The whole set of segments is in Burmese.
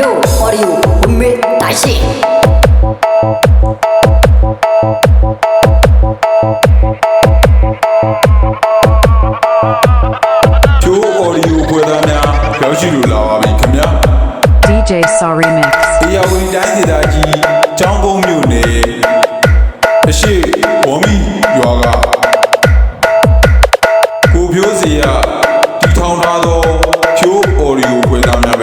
Yo audio ဝမေတိုင်ရှိကျိုးအော်ဒီယိုဖွဲ့သားများရောက်ရှိလိုလာပါပြီခင်ဗျာ DJ Sorry Mix. အေယာဝတီတိုင်းဒေသကြီးကျောင်းကုန်းမြို့နယ်အရှိဝမီရွာကကိုဖြိုးစီရတီထောင်ထားသောဖြိုးအော်ဒီယိုဖွဲ့သားများ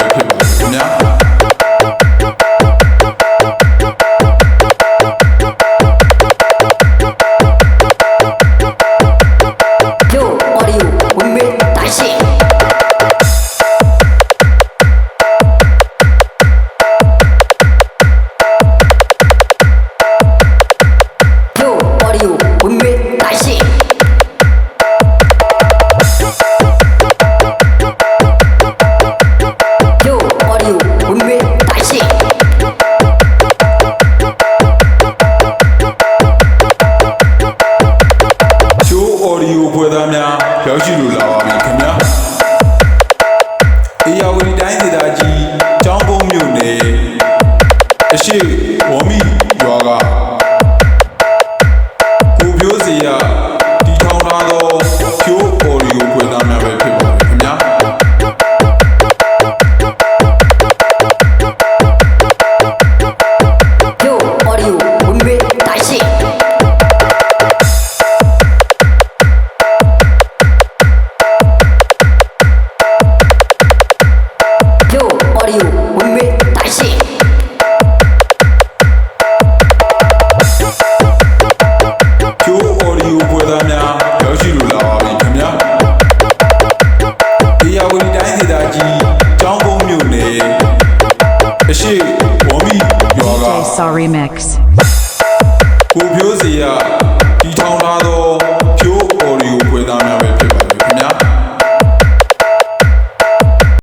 audio with Girl, you do love me, အရှိဝမီရွာက DJ Sorry Mix. ကိုဖြိုးစီရတီထောင်ထား